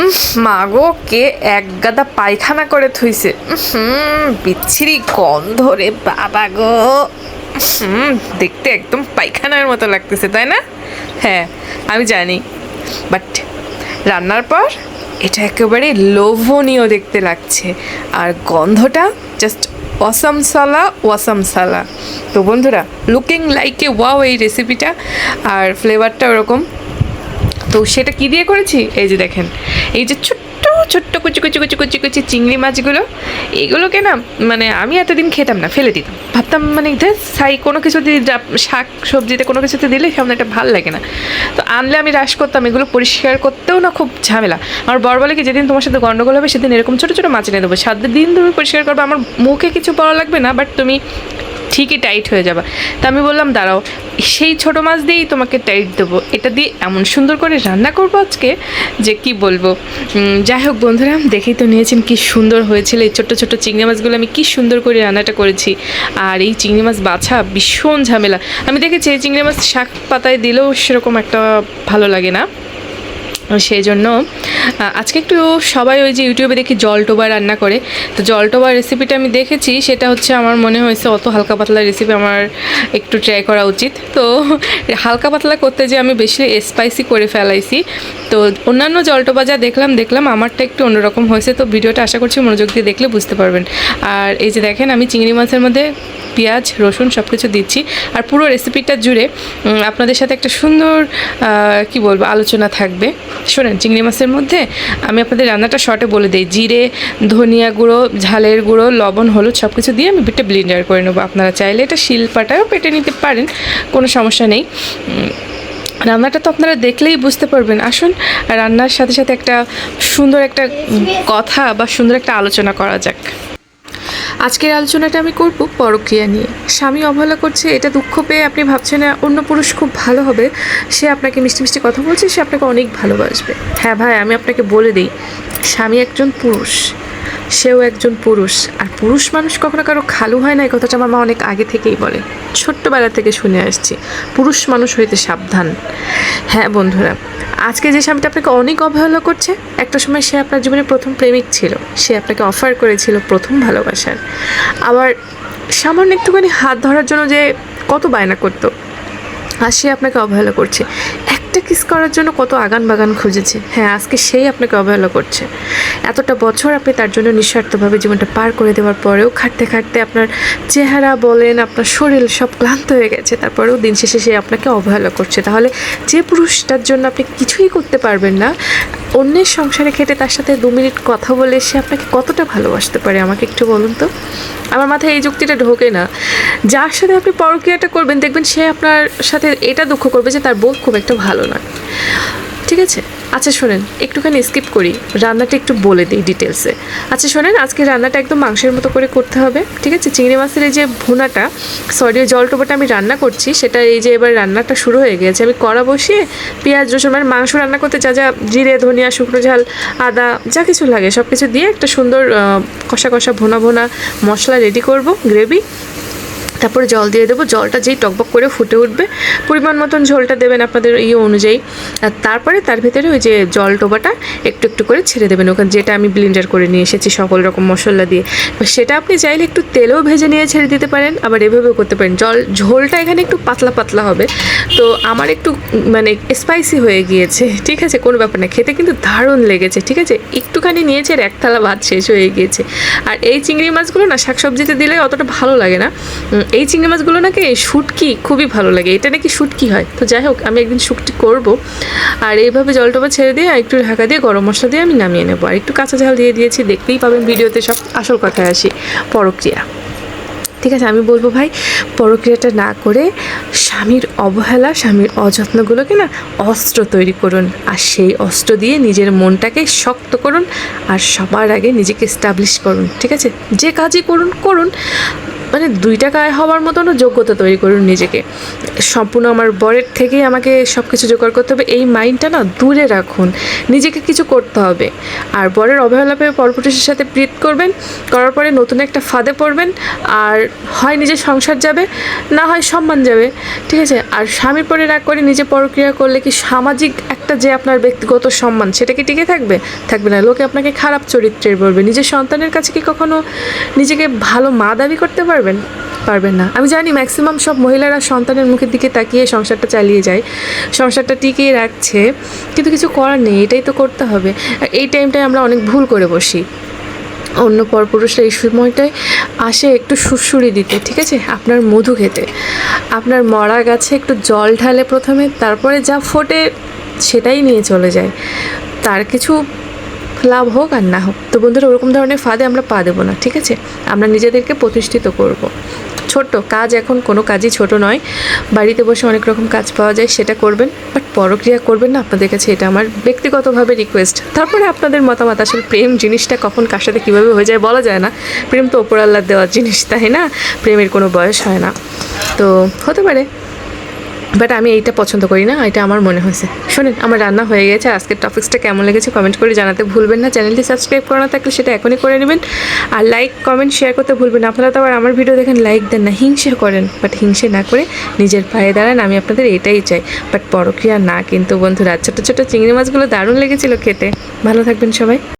উম, মা গো কে এক গাদা পায়খানা করে থুইছে। বিচ্ছিরি গন্ধ রে বাবা গো। হুম দেখতে একদম পায়খানার মতো লাগতেছে তাই না? হ্যাঁ আমি জানি। বাট রান্নার পর এটা একেবারে লোভনীয় দেখতে লাগছে। আর গন্ধটা জাস্ট ওয়াসাম সালা ওয়াসাম সালা তো বন্ধুরা লুকিং লাইক এ ওয়াও এই রেসিপিটা আর ফ্লেভারটা ওরকম। তো সেটা কি দিয়ে করেছি? এই যে দেখেন, এই যে ছোট্ট ছোট্ট কুচি কুচি কুচি কুচি কুচি চিংড়ি মাছগুলো এগুলোকে না মানে আমি এতদিন খেতাম না, ফেলে দিতাম। ভাবতাম মানে সাই কোনো কিছুতে যা- শাক সবজিতে কোনো কিছুতে দিলে কেমন একটা ভালো লাগে না। তো আনলে আমি রাশ করতাম, এগুলো পরিষ্কার করতেও না খুব ঝামেলা। আমার বর বলে কি, যেদিন তোমার সাথে গন্ডগোল হবে, সেদিন এরকম ছোটো ছোটো মাছ এনে দেবো। সাত দিন তুমি পরিষ্কার করবে, আমার মুখে কিছু বলা লাগবে না বাট তুমি ঠিকই টাইট হয়ে যাবে। তা আমি বললাম, দাঁড়াও, সেই ছোটো মাছ দিয়েই তোমাকে টাইট দেবো। এটা দিয়ে এমন সুন্দর করে রান্না করব আজকে যে কি বলব? যাই হোক বন্ধুরা, দেখেই তো নিয়েছেন কি সুন্দর হয়েছিল এই ছোট্ট ছোট্ট চিংড়ি মাছগুলো। আমি কি সুন্দর করে রান্নাটা করেছি। আর এই চিংড়ি মাছ বাছা ভীষণ ঝামেলা। আমি দেখেছি এই চিংড়ি মাছ শাক পাতায় দিলেও সেরকম একটা ভালো লাগে না। সেই জন্য আজকে একটু সবাই ওই যে ইউটিউবে দেখি জলটোবা রান্না করে। তো জলটোবা রেসিপিটা আমি দেখেছি, সেটা হচ্ছে আমার মনে হয়েছে অত হালকা পাতলা রেসিপি আমার একটু ট্রাই করা উচিত। তো হালকা পাতলা করতে যে আমি বেশি স্পাইসি করে ফেলাইছি, তো অন্যান্য জলটোবা যা দেখলাম দেখলাম আমারটা একটু অন্যরকম হয়েছে। তো ভিডিওটা আশা করছি মনোযোগ দিয়ে দেখলে বুঝতে পারবেন। আর এই যে দেখেন, আমি চিংড়ি মাছের মধ্যে পেঁয়াজ, রসুন সব কিছু দিচ্ছি। আর পুরো রেসিপিটা জুড়ে আপনাদের সাথে একটা সুন্দর কি বলব, আলোচনা থাকবে। শোনেন, চিংড়ি মাছের মধ্যে আমি আপনাদের রান্নাটা শর্টে বলে দিই। জিরে, ধনিয়া গুঁড়ো, ঝালের গুঁড়ো, লবণ, হলুদ সব কিছু দিয়ে আমি পেটটা ব্লিন্ডার করে নেব। আপনারা চাইলে এটা শিলপাটাও পেটে নিতে পারেন, কোনো সমস্যা নেই। রান্নাটা তো আপনারা দেখলেই বুঝতে পারবেন। আসুন, রান্নার সাথে সাথে একটা সুন্দর একটা কথা বা সুন্দর একটা আলোচনা করা যাক। আজকের আলোচনাটা আমি করব পরক্রিয়া নিয়ে। স্বামী অবহেলা করছে, এটা দুঃখ পেয়ে আপনি ভাবছেন না অন্য পুরুষ খুব ভালো হবে, সে আপনাকে মিষ্টি মিষ্টি কথা বলছে, সে আপনাকে অনেক ভালোবাসবে। হ্যাঁ ভাই, আমি আপনাকে বলে দিই, স্বামী একজন পুরুষ। সেও একজন পুরুষ। আর পুরুষ মানুষ কখনো কারও খালু হয় না এই কথাটা আমার মা অনেক আগে থেকেই বলে। ছোট্টবেলা থেকে শুনে আসছি। পুরুষ মানুষ হইতে সাবধান। হ্যাঁ বন্ধুরা, আজকে যে স্বামীটা আপনাকে অনেক অবহেলা করছে, একটা সময় সে আপনার জীবনে প্রথম প্রেমিক ছিল। সে আপনাকে অফার করেছিল প্রথম ভালোবাসার। আবার সামান্য একটুখানি হাত ধরার জন্য যে কত বায়না করতো, আর সে আপনাকে অবহেলা করছে। একটা কিস করার জন্য কত আগান বাগান খুঁজেছে। হ্যাঁ আজকে সেই আপনাকে অবহেলা করছে। এতটা বছর আপনি তার জন্য নিঃস্বার্থভাবে জীবনটা পার করে দেওয়ার পরেও খাটতে খাটতে আপনার চেহারা বলেন, আপনার শরীর সব ক্লান্ত হয়ে গেছে, তারপরেও দিন শেষে সে আপনাকে অবহেলা করছে। তাহলে যে পুরুষটার জন্য আপনি কিছুই করতে পারবেন না, অন্যের সংসারে খেটে তার সাথে দু মিনিট কথা বলে সে আপনাকে কতটা ভালোবাসতে পারে, আমাকে একটু বলুন তো? আমার মাথায় এই যুক্তিটা ঢোকে না। যার সাথে আপনি পরক্রিয়াটা করবেন, দেখবেন সে আপনার সাথে এটা দুঃখ করবে যে তার বোধ খুব একটা ভালো নয় ঠিক আছে? আচ্ছা শোনেন, একটুখানি স্কিপ করি। রান্নাটা একটু বলে দিই ডিটেলসে আচ্ছা শোনেন, আজকে রান্নাটা একদম মাংসের মতো করে করতে হবে। ঠিক আছে? চিংড়ি মাছের এই যে ভুনাটা সরি জল টোপাটা আমি রান্না করছি, সেটা এই যে এবার রান্নাটা শুরু হয়ে গেছে। আমি কড়া বসিয়ে পেঁয়াজ, রসুন মানে মাংস রান্না করতে যা যা জিরে, ধনিয়া, শুকনো ঝাল, আদা, যা কিছু লাগে সব কিছু দিয়ে একটা সুন্দর কষা কষা ভোনা ভোনা মশলা রেডি করব গ্রেভি তারপরে জল দিয়ে দেবো। জলটা যেই টকবক করে ফুটে উঠবে, পরিমাণ মতন ঝোলটা দেবেন আপনাদের ইয়ে অনুযায়ী। আর তারপরে তার ভেতরে ওই যে জল টোবাটা একটু একটু করে ছেড়ে দেবেন। ওখানে যেটা আমি ব্লেন্ডার করে নিয়ে এসেছি সকল রকম মশলা দিয়ে। সেটা আপনি চাইলে একটু তেলেও ভেজে নিয়ে ছেড়ে দিতে পারেন, আবার এভাবেও করতে পারেন। জল, ঝোলটা এখানে একটু পাতলা পাতলা হবে। তো আমার একটু মানে স্পাইসি হয়ে গিয়েছে, ঠিক আছে? কোনো ব্যাপার না, খেতে কিন্তু দারুণ লেগেছে, ঠিক আছে? একটুখানি নিয়েছে এক থালা ভাত শেষ হয়ে গিয়েছে। আর এই চিংড়ি মাছগুলো না, শাকসবজিতে দিলে অতটা ভালো লাগে না। এই চিংড়ি মাছগুলো নাকি শুটকি খুবই ভালো লাগে। এটা নাকি শুটকি হয়। তো যাই হোক, আমি একদিন শুটকি করব। আর এইভাবে জলটবা ছেড়ে দিয়ে একটু ঢাকা দিয়ে গরম মশলা দিয়ে আমি নামিয়ে নেব। আর একটু কাঁচা ঝাল দিয়ে দিয়েছি, দেখতেই পাবেন ভিডিওতে সব আসল কথায় আসি, পরক্রিয়া। ঠিক আছে, আমি বলব ভাই, পরক্রিয়াটা না করে স্বামীর অবহেলা, স্বামীর অযত্নগুলোকে না অস্ত্র তৈরি করুন। আর সেই অস্ত্র দিয়ে নিজের মনটাকে শক্ত করুন। আর সবার আগে নিজেকে স্টাবলিশ করুন। ঠিক আছে? যে কাজই করুন করুন। মানে দুই টাকায় হওয়ার মতনও যোগ্যতা তৈরি করুন নিজেকে। সম্পূর্ণ আমার বরের থেকেই আমাকে সব কিছু জোগাড় করতে হবে। এই মাইন্ডটা না দূরে রাখুন। নিজেকে কিছু করতে হবে। আর বরের অবহেলা পেয়ে পরপুরুষের সাথে প্রীত করবেন, করার পরে নতুন একটা ফাঁদে পড়বেন, আর হয় নিজের সংসার যাবে, না হয় সম্মান যাবে। ঠিক আছে? আর স্বামীর পরে রাগ করে নিজে পরক্রিয়া করলে কি সামাজিক একটা যে আপনার ব্যক্তিগত সম্মান, সেটা কি টিকে থাকবে? থাকবে না। লোকে আপনাকে খারাপ চরিত্রের বলবে। নিজের সন্তানের কাছে কি কখনো নিজেকে ভালো মা দাবি করতে পারবেন? পারবেন না। আমি জানি ম্যাক্সিমাম সব মহিলারা সন্তানের মুখের দিকে তাকিয়ে সংসারটা চালিয়ে যায়, সংসারটা টিকিয়ে রাখছে, কিন্তু কিছু করার নেই, এটাই তো করতে হবে। এই টাইমটায় আমরা অনেক ভুল করে বসি। অন্য পরপুরুষরা এই সময়টায় আসে একটু সুরসুরি দিতে, ঠিক আছে? আপনার মধু খেতে। আপনার মরা গাছে একটু জল ঢালে প্রথমে, তারপরে যা ফোটে সেটাই নিয়ে চলে যায়। তার কিছু লাভ হোক আর না হোক। তো বন্ধুরা, ওরকম ধরনের ফাঁদে আমরা পা দেবো না, ঠিক আছে? আমরা নিজেদেরকে প্রতিষ্ঠিত করব। ছোট্ট কাজ এখন কোনো কাজই ছোট নয়। বাড়িতে বসে অনেক রকম কাজ পাওয়া যায়, সেটা করবেন। বাট পরক্রিয়া করবেন না, আপনাদের কাছে এটা আমার ব্যক্তিগতভাবে রিকোয়েস্ট তারপরে আপনাদের মতামত, আসলে প্রেম জিনিসটা কখন কার সাথে কীভাবে হয়ে যায় বলা যায় না। প্রেম তো ওপর আল্লাহ দেওয়ার জিনিস, তাই না? প্রেমের কোনো বয়স হয় না। তো হতে পারে। বাট আমি এইটা পছন্দ করি না, এটা আমার মনে হয়েছে। শোনেন, আমার রান্না হয়ে গেছে আজকের টপিক্সটা কেমন লেগেছে কমেন্ট করে জানাতে ভুলবেন না। চ্যানেলটি সাবস্ক্রাইব করা না থাকলে সেটা এখনই করে নেবেন। আর লাইক কমেন্ট শেয়ার করতে ভুলবেন না। আপনারা তো আবার আমার ভিডিও দেখেন লাইক দেন না, হিংসে করেন। বাট হিংসে না করে নিজের পায়ে দাঁড়ান, আমি আপনাদের এটাই চাই। বাট পরক্রিয়া না কিন্তু, বন্ধুরা, ছোটো ছোটো চিংড়ি মাছগুলো দারুণ লেগেছিল খেতে। ভালো থাকবেন সবাই।